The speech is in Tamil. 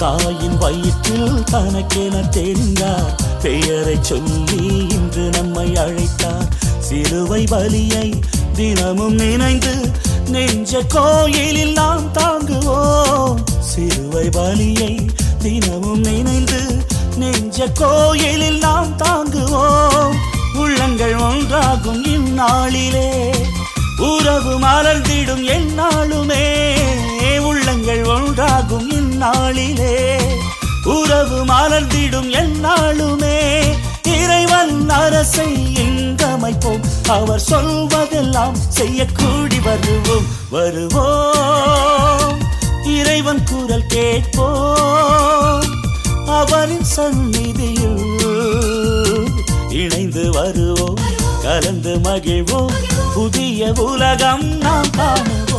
தாயின் வயிற்றில் தனக்கென தெரிந்தார். பெயரை சொல்லி இன்று நம்மை அழைத்தார். சிலுவை வலியை தினமும் நினைந்து நெஞ்ச கோயிலில் நாம் தாங்குவோம். சிலுவை வலியை தினமும் நினைந்து நெஞ்ச கோயிலில் நாம் தாங்குவோம். உள்ளங்கள் ஒன்றாகும் இந்நாளிலே. உறவு மலர்ந்திடும் எந்நாளுமே. நாளிலே உறவு மலர்ந்திடும் எந்நாளுமே இறைவன் அரசை எங்கமைப்போம் அவர் சொல்வதெல்லாம் செய்யக்கூடி வருவோம். வருவோம். இறைவன் குரல் கேட்போம். அவரின் சந்நிதியில் இணைந்து வருவோம். கலந்து மகிழ்வோம். புதிய உலகம் நாம் காணுவோம்